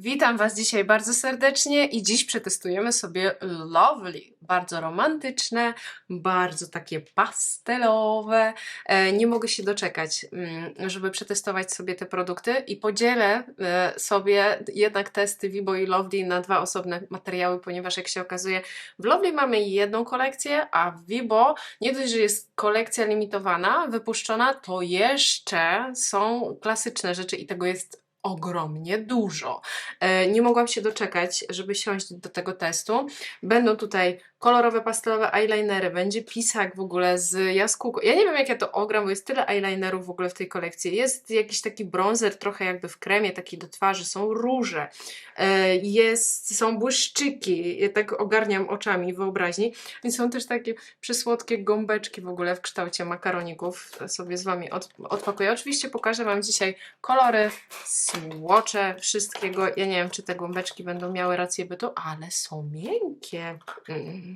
Witam Was dzisiaj bardzo serdecznie i dziś przetestujemy sobie Lovely. Bardzo romantyczne, bardzo takie pastelowe. E, Nie mogę się doczekać, mm, żeby przetestować sobie te produkty i podzielę e, sobie jednak testy Vibo i Lovely na dwa osobne materiały, ponieważ jak się okazuje, w Lovely mamy jedną kolekcję, a w Vibo nie dość, że jest kolekcja limitowana, wypuszczona, to jeszcze są klasyczne rzeczy i tego jest ogromnie dużo. E, Nie mogłam się doczekać, żeby siąść do tego testu. Będą tutaj kolorowe, pastelowe eyelinery, będzie pisak w ogóle z jaskółką. Ja nie wiem, jak ja to ogram, bo jest tyle eyelinerów w ogóle w tej kolekcji. Jest jakiś taki bronzer, trochę jakby w kremie, taki do twarzy, są róże, e, jest, są błyszczyki, ja tak ogarniam oczami wyobraźni, więc są też takie przysłodkie gąbeczki w ogóle w kształcie makaroników. Sobie z Wami od, odpakuję. Oczywiście pokażę Wam dzisiaj kolory, słocze, wszystkiego. Ja nie wiem, czy te gąbeczki będą miały rację bytu, ale są miękkie. Mm,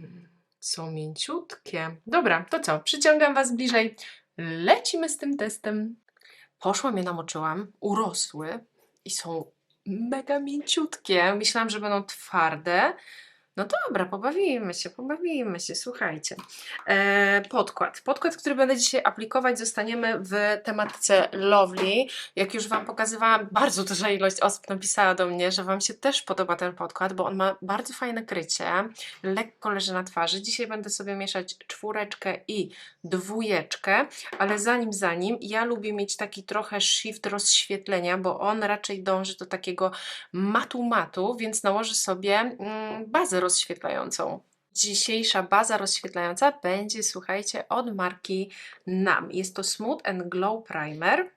są mięciutkie. Dobra, to co? Przyciągam Was bliżej. Lecimy z tym testem. Poszłam je namoczyłam, urosły i są mega mięciutkie. Myślałam, że będą twarde. No dobra, pobawimy się, pobawimy się, słuchajcie. E, podkład. Podkład, który będę dzisiaj aplikować, zostaniemy w tematce Lovely. Jak już Wam pokazywałam, bardzo duża ilość osób napisała do mnie, że Wam się też podoba ten podkład, bo on ma bardzo fajne krycie, lekko leży na twarzy. Dzisiaj będę sobie mieszać czwóreczkę i dwójeczkę, ale zanim, zanim, ja lubię mieć taki trochę shift rozświetlenia, bo on raczej dąży do takiego matu-matu, więc nałożę sobie mm, bazę rozświetlającą. Dzisiejsza baza rozświetlająca będzie, słuchajcie, od marki NAM. Jest to Smooth and Glow Primer.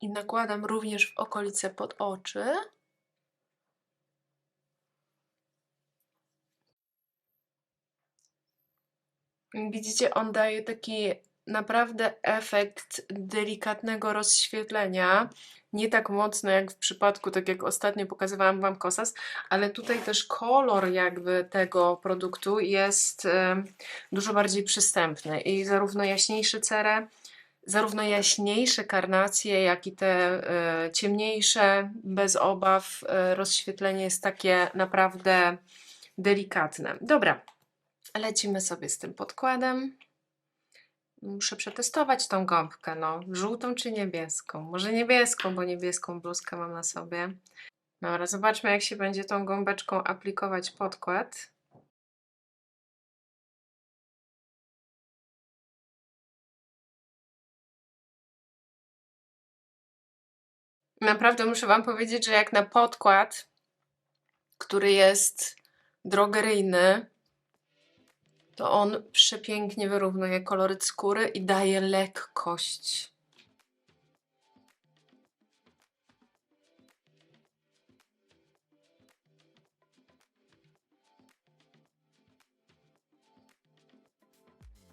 I nakładam również w okolice pod oczy. Widzicie, on daje taki naprawdę efekt delikatnego rozświetlenia. Nie tak mocno jak w przypadku, tak jak ostatnio pokazywałam Wam Kosas, ale tutaj też kolor jakby tego produktu jest e, dużo bardziej przystępny i zarówno jaśniejsze cerę, zarówno jaśniejsze karnacje, jak i te e, ciemniejsze, bez obaw, e, rozświetlenie jest takie naprawdę delikatne. Dobra, lecimy sobie z tym podkładem. Muszę przetestować tą gąbkę, no, żółtą czy niebieską? Może niebieską, bo niebieską bluzkę mam na sobie. Dobra, zobaczmy jak się będzie tą gąbeczką aplikować podkład. Naprawdę muszę Wam powiedzieć, że jak na podkład, który jest drogeryjny, to on przepięknie wyrównuje koloryt skóry i daje lekkość.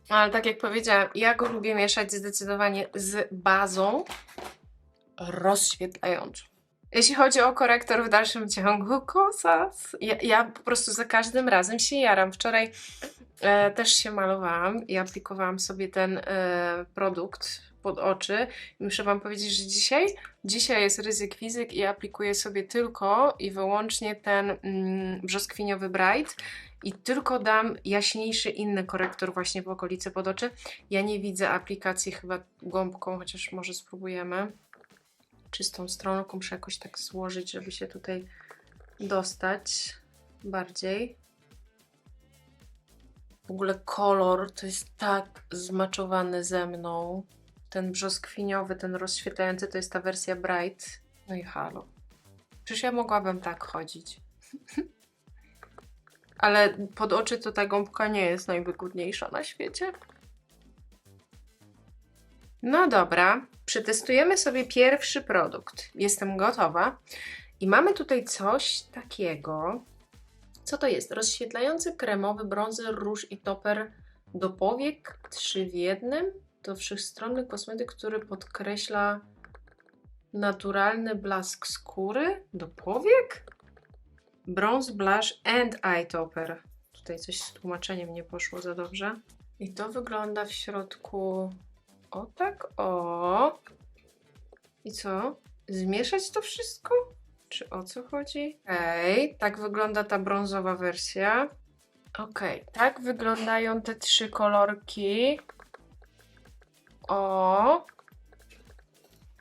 Ale tak jak powiedziałam, ja go lubię mieszać zdecydowanie z bazą rozświetlającą. Jeśli chodzi o korektor w dalszym ciągu, kosas. Ja, ja po prostu za każdym razem się jaram. Wczoraj też się malowałam i aplikowałam sobie ten e, produkt pod oczy. I muszę Wam powiedzieć, że dzisiaj, dzisiaj jest ryzyk fizyk i aplikuję sobie tylko i wyłącznie ten mm, brzoskwiniowy Bright i tylko dam jaśniejszy inny korektor właśnie w okolicy pod oczy. Ja nie widzę aplikacji chyba gąbką, chociaż może spróbujemy czystą stronką. Muszę jakoś tak złożyć, żeby się tutaj dostać bardziej. W ogóle kolor to jest tak zmaczowany ze mną. Ten brzoskwiniowy, ten rozświetlający to jest ta wersja Bright. No i halo. Przecież ja mogłabym tak chodzić. Ale pod oczy to ta gąbka nie jest najwygodniejsza na świecie. No dobra, przetestujemy sobie pierwszy produkt. Jestem gotowa. I mamy tutaj coś takiego. Co to jest? Rozświetlający kremowy bronzer, róż i toper do powiek, trzy w jednym. To wszechstronny kosmetyk, który podkreśla naturalny blask skóry do powiek. Bronze blush and eye topper. Tutaj coś z tłumaczeniem nie poszło za dobrze. I to wygląda w środku O tak, o. I co? Zmieszać to wszystko? O co chodzi? Okej, tak wygląda ta brązowa wersja. Okej, tak wyglądają te trzy kolorki. O.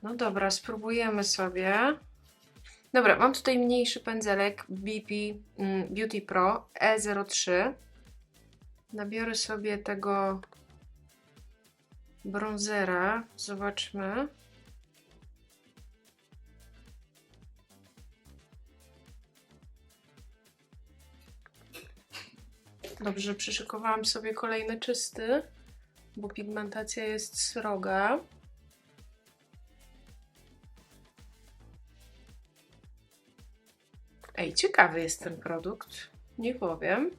No dobra, spróbujemy sobie. Dobra, mam tutaj mniejszy pędzelek BP mm, Beauty Pro E03. Nabiorę sobie tego bronzera. Zobaczmy. Dobrze, przyszykowałam sobie kolejny czysty, bo pigmentacja jest sroga. Ej, ciekawy jest ten produkt. Nie powiem.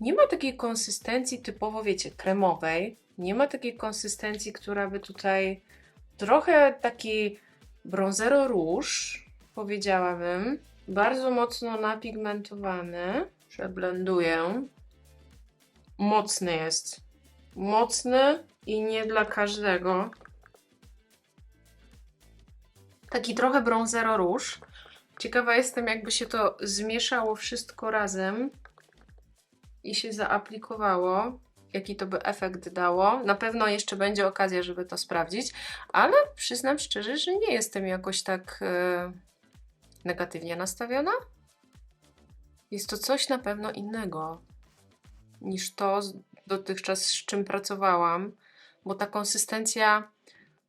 Nie ma takiej konsystencji typowo, wiecie, kremowej. Nie ma takiej konsystencji, która by tutaj trochę taki brązero róż, powiedziałabym. Bardzo mocno napigmentowany. Przeblenduję. Mocny jest. Mocny i nie dla każdego. Taki trochę brązero róż. Ciekawa jestem, jakby się to zmieszało wszystko razem i się zaaplikowało, jaki to by efekt dało. Na pewno jeszcze będzie okazja, żeby to sprawdzić, ale przyznam szczerze, że nie jestem jakoś tak e, negatywnie nastawiona. Jest to coś na pewno innego niż to dotychczas, z czym pracowałam, bo ta konsystencja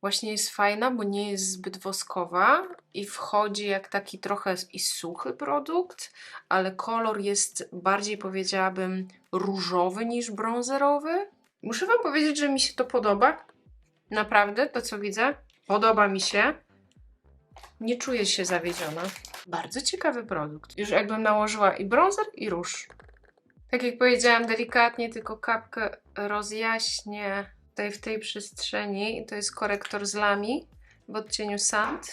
właśnie jest fajna, bo nie jest zbyt woskowa i wchodzi jak taki trochę i suchy produkt, ale kolor jest bardziej powiedziałabym różowy niż brązerowy. Muszę Wam powiedzieć, że mi się to podoba. Naprawdę, to co widzę, podoba mi się. Nie czuję się zawiedziona. Bardzo ciekawy produkt. Już jakbym nałożyła i brązer, i róż. Tak jak powiedziałam, delikatnie tylko kapkę rozjaśnię tutaj w tej przestrzeni. To jest korektor z Lami w odcieniu Sand.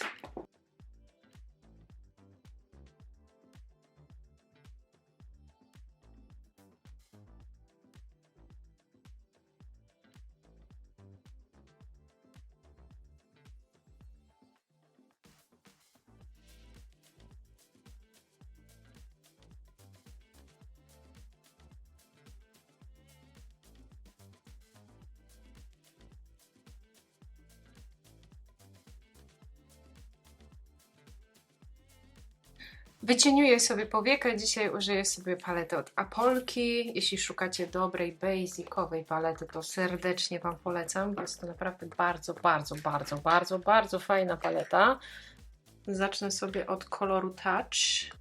Wycieniuję sobie powiekę. Dzisiaj użyję sobie palety od Apolki. Jeśli szukacie dobrej, basicowej palety, to serdecznie Wam polecam. Jest to naprawdę bardzo, bardzo, bardzo, bardzo, bardzo fajna paleta. Zacznę sobie od koloru Touch.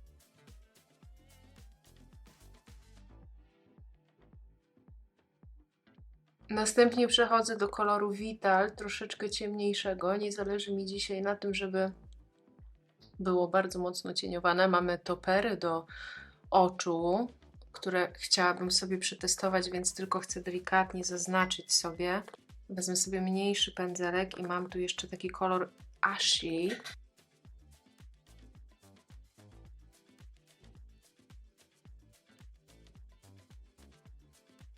Następnie przechodzę do koloru Vital, troszeczkę ciemniejszego. Nie zależy mi dzisiaj na tym, żeby było bardzo mocno cieniowane. Mamy topery do oczu, które chciałabym sobie przetestować, więc tylko chcę delikatnie zaznaczyć sobie. Wezmę sobie mniejszy pędzelek i mam tu jeszcze taki kolor Ashley.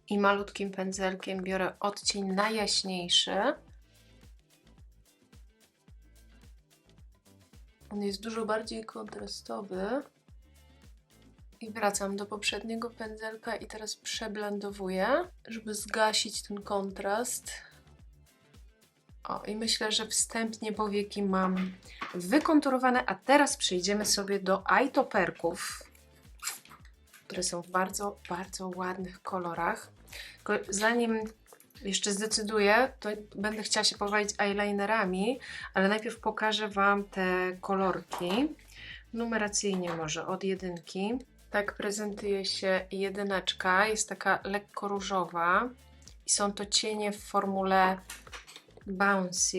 I malutkim pędzelkiem biorę odcień najjaśniejszy. On jest dużo bardziej kontrastowy. I wracam do poprzedniego pędzelka i teraz przeblendowuję, żeby zgasić ten kontrast. O, i myślę, że wstępnie powieki mam wykonturowane, a teraz przejdziemy sobie do eyetoperków, które są w bardzo, bardzo ładnych kolorach. Zanim jeszcze zdecyduję, to będę chciała się powalić eyelinerami, ale najpierw pokażę Wam te kolorki. Numeracyjnie może od jedynki. Tak prezentuje się jedyneczka. Jest taka lekko różowa. I są to cienie w formule bouncy.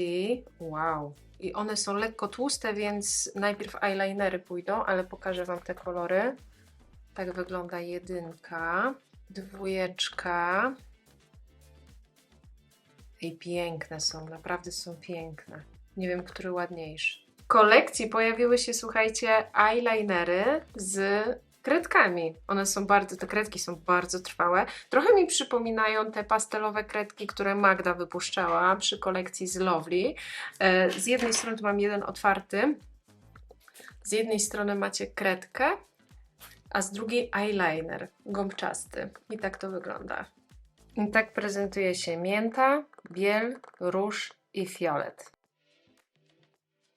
Wow. I one są lekko tłuste, więc najpierw eyelinery pójdą, ale pokażę Wam te kolory. Tak wygląda jedynka, dwójeczka. I piękne są, naprawdę są piękne. Nie wiem, który ładniejszy. W kolekcji pojawiły się, słuchajcie, eyelinery z kredkami. One są bardzo, te kredki są bardzo trwałe. Trochę mi przypominają te pastelowe kredki, które Magda wypuszczała przy kolekcji z Lovely. E, Z jednej strony tu mam jeden otwarty, z jednej strony macie kredkę, a z drugiej eyeliner gąbczasty. I tak to wygląda. I tak prezentuje się mięta, biel, róż i fiolet.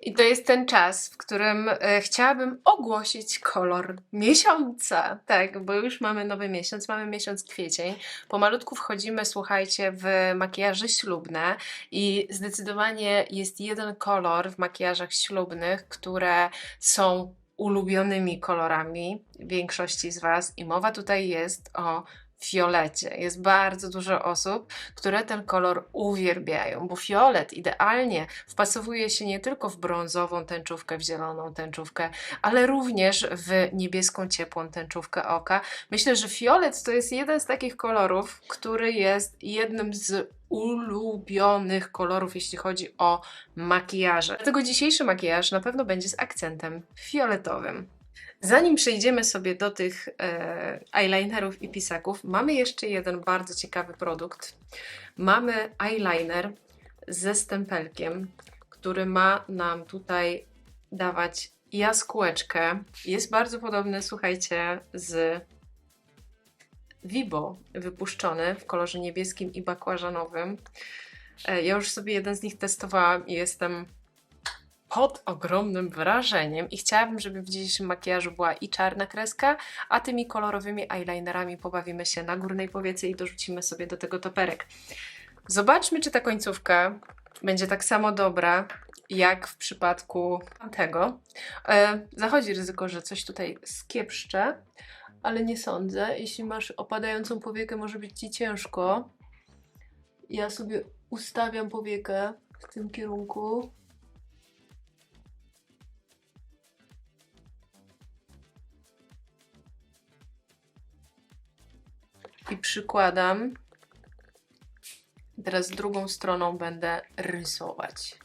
I to jest ten czas, w którym e, chciałabym ogłosić kolor miesiąca. Tak, bo już mamy nowy miesiąc, mamy miesiąc kwiecień. Pomalutku wchodzimy, słuchajcie, w makijaże ślubne i zdecydowanie jest jeden kolor w makijażach ślubnych, które są ulubionymi kolorami większości z Was i mowa tutaj jest o fiolecie. Jest bardzo dużo osób, które ten kolor uwielbiają, bo fiolet idealnie wpasowuje się nie tylko w brązową tęczówkę, w zieloną tęczówkę, ale również w niebieską, ciepłą tęczówkę oka. Myślę, że fiolet to jest jeden z takich kolorów, który jest jednym z ulubionych kolorów, jeśli chodzi o makijaże. Dlatego dzisiejszy makijaż na pewno będzie z akcentem fioletowym. Zanim przejdziemy sobie do tych e, eyelinerów i pisaków, mamy jeszcze jeden bardzo ciekawy produkt. Mamy eyeliner ze stempelkiem, który ma nam tutaj dawać jaskółeczkę. Jest bardzo podobny, słuchajcie, z Vibo wypuszczony w kolorze niebieskim i bakłażanowym. E, Ja już sobie jeden z nich testowałam i jestem pod ogromnym wrażeniem i chciałabym, żeby w dzisiejszym makijażu była i czarna kreska, a tymi kolorowymi eyelinerami pobawimy się na górnej powiece i dorzucimy sobie do tego toperek. Zobaczmy, czy ta końcówka będzie tak samo dobra, jak w przypadku tego. E, zachodzi ryzyko, że coś tutaj skiepszczę, ale nie sądzę. Jeśli masz opadającą powiekę, może być Ci ciężko. Ja sobie ustawiam powiekę w tym kierunku. I przykładam. Teraz drugą stroną będę rysować.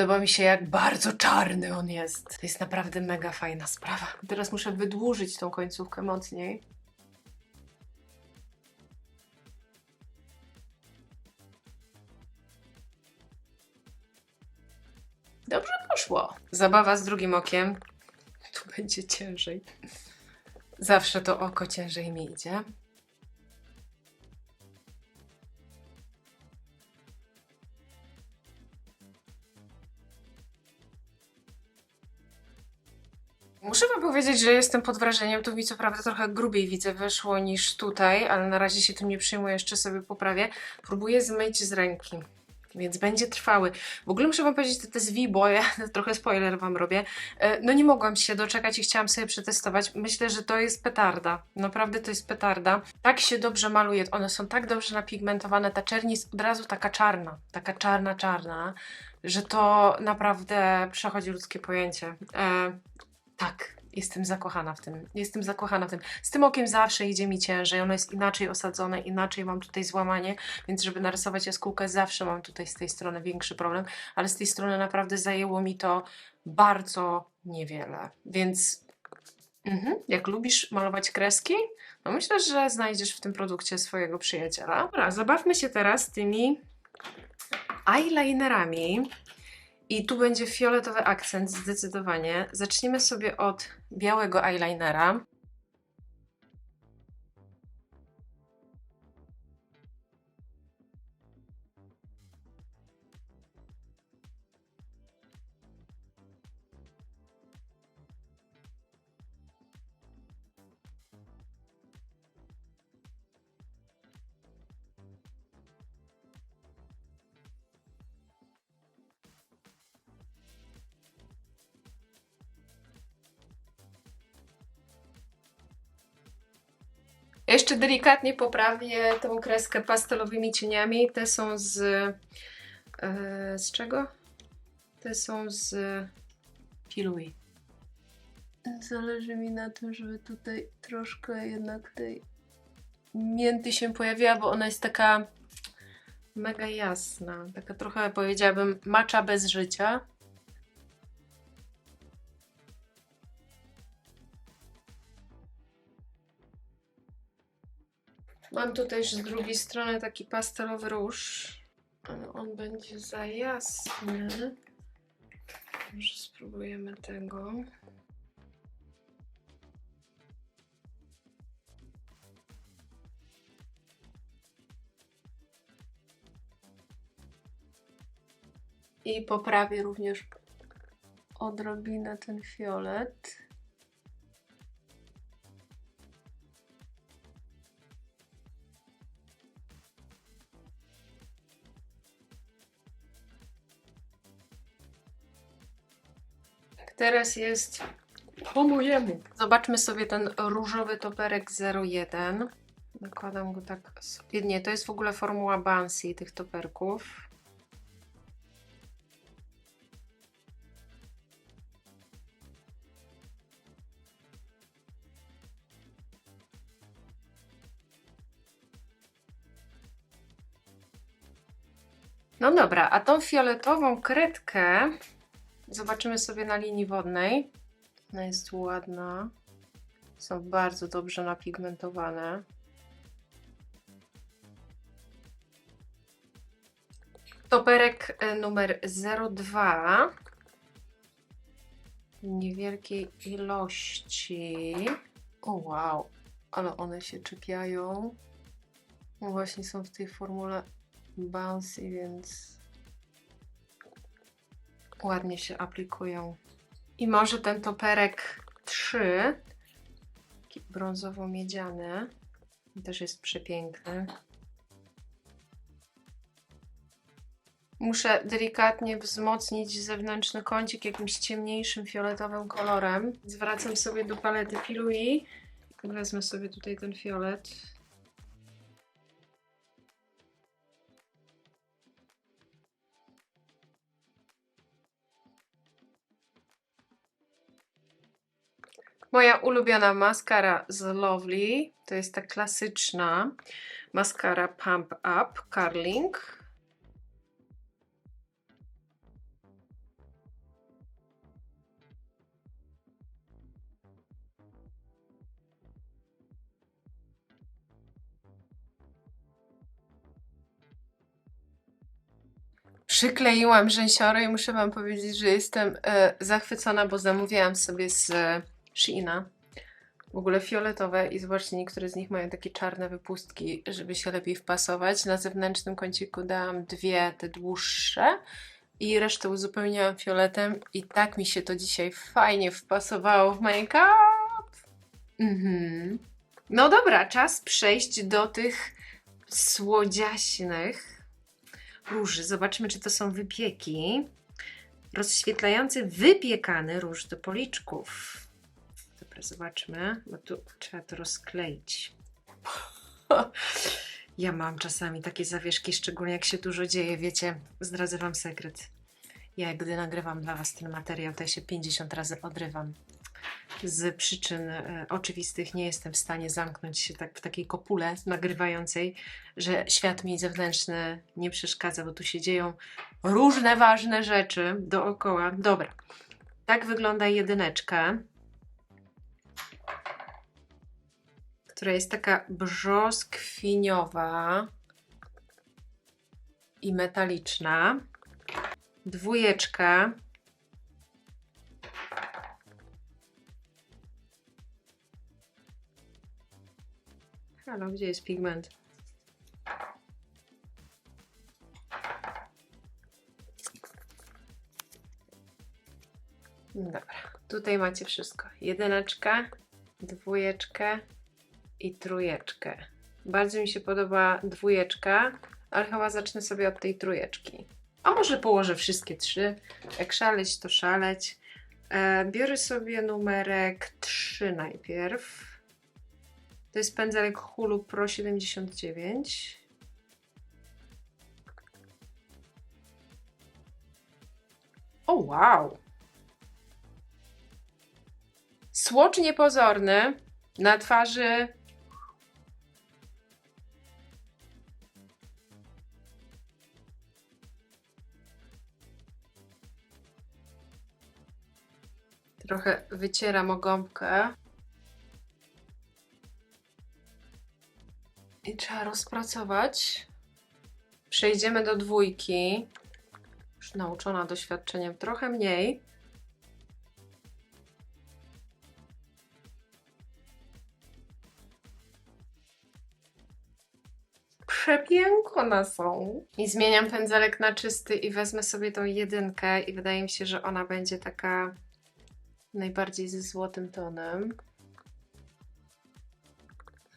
Podoba mi się, jak bardzo czarny on jest. To jest naprawdę mega fajna sprawa. Teraz muszę wydłużyć tą końcówkę mocniej. Dobrze poszło. Zabawa z drugim okiem. Tu będzie ciężej. Zawsze to oko ciężej mi idzie. Powiedzieć, że jestem pod wrażeniem. Tu mi co prawda trochę grubiej widzę wyszło niż tutaj, ale na razie się tym nie przyjmuję, jeszcze sobie poprawię. Próbuję zmyć z ręki. Więc będzie trwały. W ogóle muszę wam powiedzieć, że to jest Vibo, ja trochę spoiler wam robię. E, No nie mogłam się doczekać i chciałam sobie przetestować. Myślę, że to jest petarda. Naprawdę to jest petarda. Tak się dobrze maluje. One są tak dobrze napigmentowane. Ta czerń jest od razu taka czarna. Taka czarna, czarna. Że to naprawdę przechodzi ludzkie pojęcie. E, tak, jestem zakochana w tym. Jestem zakochana w tym. Z tym okiem zawsze idzie mi ciężej. Ono jest inaczej osadzone, inaczej mam tutaj złamanie, więc żeby narysować jaskółkę, zawsze mam tutaj z tej strony większy problem, ale z tej strony naprawdę zajęło mi to bardzo niewiele. Więc mhm, jak lubisz malować kreski, no myślę, że znajdziesz w tym produkcie swojego przyjaciela. Dobra, zabawmy się teraz tymi eyelinerami. I tu będzie fioletowy akcent zdecydowanie. Zaczniemy sobie od białego eyelinera. Jeszcze delikatnie poprawię tą kreskę pastelowymi cieniami. Te są z. e, z czego? Te są z Pilui. Zależy mi na tym, żeby tutaj troszkę jednak tej mięty się pojawiła, bo ona jest taka mega jasna. Taka trochę powiedziałabym macza bez życia. Mam tutaj z drugiej strony taki pastelowy róż, ale on będzie za jasny. Może spróbujemy tego. I poprawię również odrobinę ten fiolet. Teraz jest po mojemu. Zobaczmy sobie ten różowy toperek 01. Nakładam go tak solidnie. To jest w ogóle formuła Bansi tych toperków. No dobra, a tą fioletową kredkę zobaczymy sobie na linii wodnej. Ona jest ładna. Są bardzo dobrze napigmentowane. Toperek e, numer 02. Niewielkiej ilości. O wow, ale one się czepiają. No właśnie są w tej formule bouncy, więc ładnie się aplikują. I może ten toperek 3, taki brązowo-miedziany, też jest przepiękny. Muszę delikatnie wzmocnić zewnętrzny kącik jakimś ciemniejszym fioletowym kolorem. Zwracam sobie do palety Pilui wezmę sobie tutaj ten fiolet. Moja ulubiona maskara z Lovely to jest ta klasyczna maskara Pump Up Curling. Przykleiłam rzęsiory i muszę Wam powiedzieć, że jestem e, zachwycona, bo zamówiłam sobie z Sheina w ogóle fioletowe i zobaczcie, niektóre z nich mają takie czarne wypustki, żeby się lepiej wpasować. Na zewnętrznym kąciku dałam dwie te dłuższe i resztę uzupełniłam fioletem i tak mi się to dzisiaj fajnie wpasowało w make-up. Mhm. No dobra, czas przejść do tych słodziaśnych róży. Zobaczmy, czy to są wypieki. Rozświetlający wypiekany róż do policzków. Zobaczmy, bo tu trzeba to rozkleić. Ja mam czasami takie zawieszki, szczególnie jak się dużo dzieje. Wiecie, zdradzę Wam sekret. Ja, gdy nagrywam dla Was ten materiał, to ja się 50 razy odrywam. Z przyczyn e, oczywistych nie jestem w stanie zamknąć się tak w takiej kopule nagrywającej, że świat mi zewnętrzny nie przeszkadza, bo tu się dzieją różne ważne rzeczy dookoła. Dobra, tak wygląda jedyneczka. Która jest taka brzoskwiniowa i metaliczna. Dwójeczka. Halo, gdzie jest pigment? Dobra, tutaj macie wszystko. Jedyneczka, dwójeczkę, i trójeczkę. Bardzo mi się podoba dwójeczka, ale chyba zacznę sobie od tej trójeczki. A może położę wszystkie trzy. Jak szaleć, to szaleć. E, biorę sobie numerek 3 najpierw. To jest pędzelek Hulu Pro 79. O wow! Swatch niepozorny na twarzy Trochę wycieram o gąbkę. I trzeba rozpracować. Przejdziemy do dwójki. Już nauczona doświadczeniem trochę mniej. Przepiękne są. I zmieniam pędzelek na czysty i wezmę sobie tą jedynkę i wydaje mi się, że ona będzie taka najbardziej ze złotym tonem.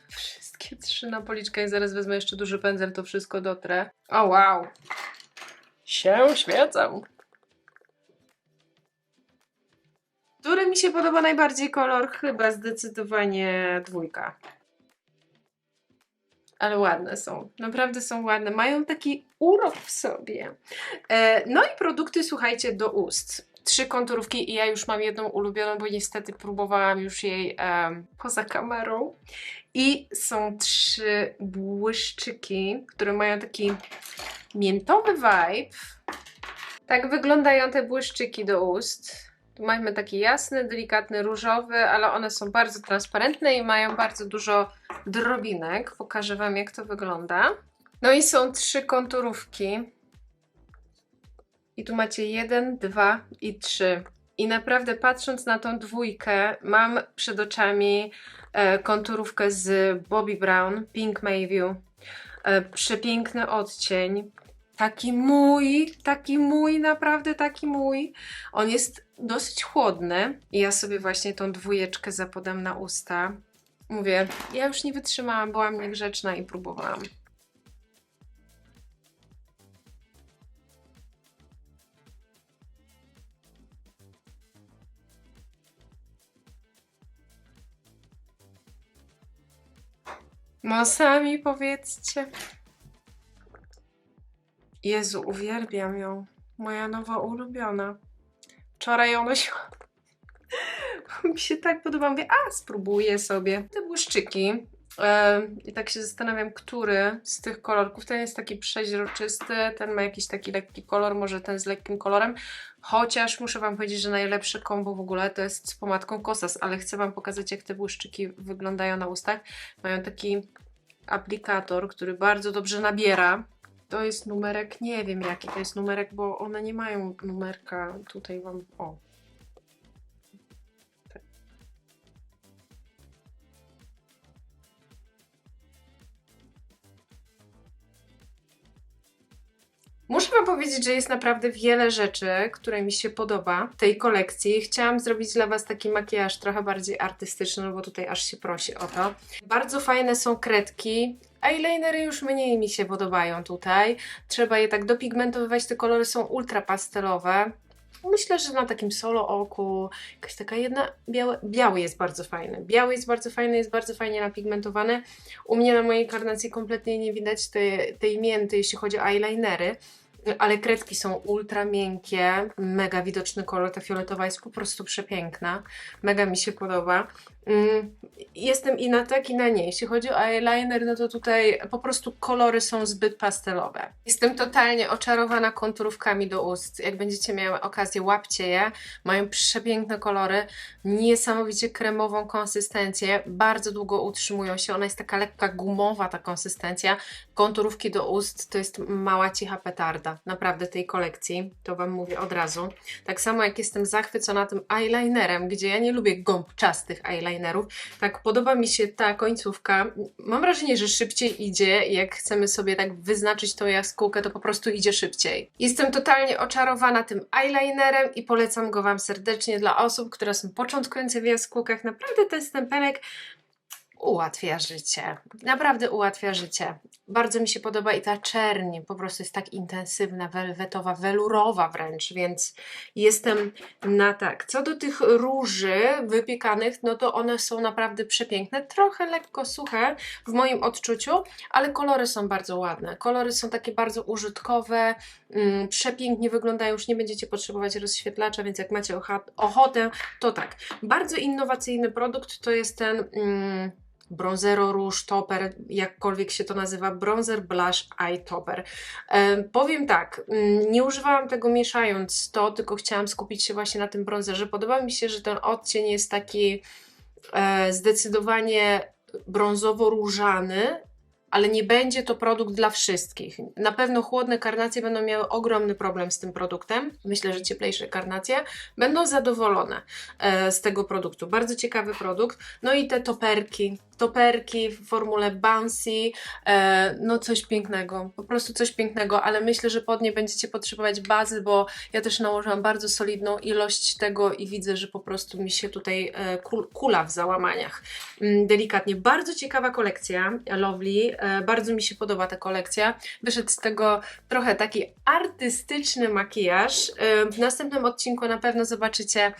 Wszystkie trzy na policzkę i zaraz wezmę jeszcze duży pędzel, to wszystko dotrę. O wow! Się świecę! Który mi się podoba najbardziej kolor? Chyba zdecydowanie dwójka. Ale ładne są. Naprawdę są ładne. Mają taki urok w sobie. E, no i produkty, słuchajcie, do ust. Trzy konturówki i ja już mam jedną ulubioną, bo niestety próbowałam już jej em, poza kamerą. I są trzy błyszczyki, które mają taki miętowy vibe. Tak wyglądają te błyszczyki do ust. Tu mamy taki jasny, delikatny, różowy, ale one są bardzo transparentne i mają bardzo dużo drobinek. Pokażę Wam, jak to wygląda. No i są trzy konturówki. I tu macie jeden, dwa i trzy. I naprawdę patrząc na tą dwójkę, mam przed oczami e, konturówkę z Bobbi Brown, Pink Mayview. E, przepiękny odcień. Taki mój, taki mój, naprawdę taki mój. On jest dosyć chłodny i ja sobie właśnie tą dwójeczkę zapodam na usta. Mówię, ja już nie wytrzymałam, byłam niegrzeczna i próbowałam. No sami powiedzcie. Jezu, uwielbiam ją. Moja nowa ulubiona. Wczoraj ją nosiłam. Mi się tak podoba. Mówię, a spróbuję sobie. Te błyszczyki. I tak się zastanawiam, który z tych kolorków. Ten jest taki przeźroczysty, ten ma jakiś taki lekki kolor, może ten z lekkim kolorem. Chociaż muszę Wam powiedzieć, że najlepsze kombo w ogóle to jest z pomadką Kosas, ale chcę Wam pokazać, jak te błyszczyki wyglądają na ustach. Mają taki aplikator, który bardzo dobrze nabiera. To jest numerek, nie wiem jaki to jest numerek, bo one nie mają numerka. Tutaj Wam, o. Muszę Wam powiedzieć, że jest naprawdę wiele rzeczy, które mi się podoba w tej kolekcji. Chciałam zrobić dla Was taki makijaż trochę bardziej artystyczny, bo tutaj aż się prosi o to. Bardzo fajne są kredki. Eyelinery już mniej mi się podobają tutaj. Trzeba je tak dopigmentowywać, te kolory są ultra pastelowe. Myślę, że na takim solo oku jakaś taka jedna, biały, biały jest bardzo fajny. Biały jest bardzo fajny, jest bardzo fajnie napigmentowany. U mnie na mojej karnacji kompletnie nie widać tej, tej mięty, jeśli chodzi o eyelinery ale kredki są ultra miękkie, mega widoczny kolor, ta fioletowa jest po prostu przepiękna, mega mi się podoba. Mm, jestem i na tak i na nie. Jeśli chodzi o eyeliner, no to tutaj po prostu kolory są zbyt pastelowe. Jestem totalnie oczarowana konturówkami do ust. Jak będziecie miały okazję, łapcie je. Mają przepiękne kolory, niesamowicie kremową konsystencję, bardzo długo utrzymują się. Ona jest taka lekka gumowa ta konsystencja. Konturówki do ust to jest mała cicha petarda, naprawdę tej kolekcji, to Wam mówię od razu. Tak samo jak jestem zachwycona tym eyelinerem, gdzie ja nie lubię gąbczastych eyelinerów, eyelinerów. Tak, podoba mi się ta końcówka. Mam wrażenie, że szybciej idzie. Jak chcemy sobie tak wyznaczyć tą jaskółkę, to po prostu idzie szybciej. Jestem totalnie oczarowana tym eyelinerem i polecam go Wam serdecznie dla osób, które są początkujące w jaskółkach. Naprawdę ten stempelek ułatwia życie. Naprawdę ułatwia życie. Bardzo mi się podoba i ta czerń po prostu jest tak intensywna, welwetowa, welurowa wręcz, więc jestem na tak. Co do tych róży wypiekanych, no to one są naprawdę przepiękne. Trochę lekko suche w moim odczuciu, ale kolory są bardzo ładne. Kolory są takie bardzo użytkowe, mm, przepięknie wyglądają. Już nie będziecie potrzebować rozświetlacza, więc jak macie ochotę, to tak. Bardzo innowacyjny produkt to jest ten. Mm, Bronzero Rouge Topper, jakkolwiek się to nazywa, Bronzer Blush Eye Topper. E, powiem tak, mm, nie używałam tego mieszając to, tylko chciałam skupić się właśnie na tym bronzerze. Podoba mi się, że ten odcień jest taki e, zdecydowanie brązowo-różany, ale nie będzie to produkt dla wszystkich. Na pewno chłodne karnacje będą miały ogromny problem z tym produktem. Myślę, że cieplejsze karnacje będą zadowolone e, z tego produktu. Bardzo ciekawy produkt. No i te toperki. Toperki w formule Bouncy, e, no coś pięknego, po prostu coś pięknego, ale myślę, że pod nie będziecie potrzebować bazy, bo ja też nałożyłam bardzo solidną ilość tego i widzę, że po prostu mi się tutaj e, kul, kula w załamaniach. Mm, delikatnie. Bardzo ciekawa kolekcja, Lovely. E, bardzo mi się podoba ta kolekcja. Wyszedł z tego trochę taki artystyczny makijaż. W następnym odcinku na pewno zobaczycie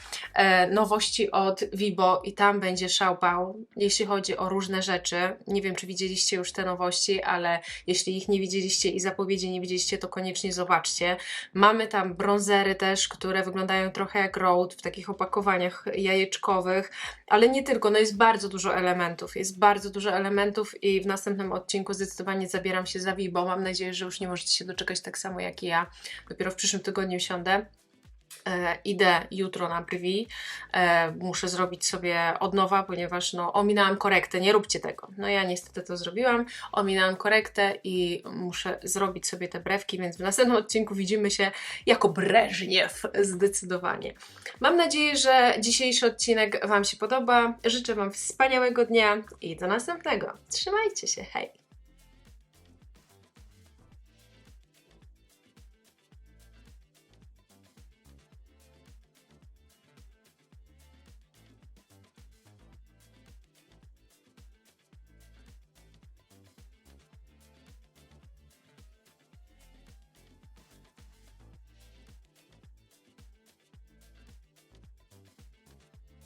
nowości od Vibo i tam będzie szałpał, jeśli chodzi o różne rzeczy. Nie wiem, czy widzieliście już te nowości, ale jeśli ich nie widzieliście i zapowiedzi nie widzieliście, to koniecznie zobaczcie. Mamy tam bronzery też, które wyglądają trochę jak Road w takich opakowaniach jajeczkowych, ale nie tylko, no jest bardzo dużo elementów, jest bardzo dużo elementów i w następnym odcinku zdecydowanie zabieram się za Vibo. Mam nadzieję, że już nie możecie się doczekać tak samo jak i ja. Dopiero w przyszłym tygodniu siądę. E, idę jutro na brwi, e, muszę zrobić sobie od nowa, ponieważ no, ominęłam korektę, nie róbcie tego. No ja niestety to zrobiłam, ominęłam korektę i muszę zrobić sobie te brewki, więc w następnym odcinku widzimy się jako Breżniew, zdecydowanie. Mam nadzieję, że dzisiejszy odcinek Wam się podoba. Życzę Wam wspaniałego dnia i do następnego. Trzymajcie się, hej!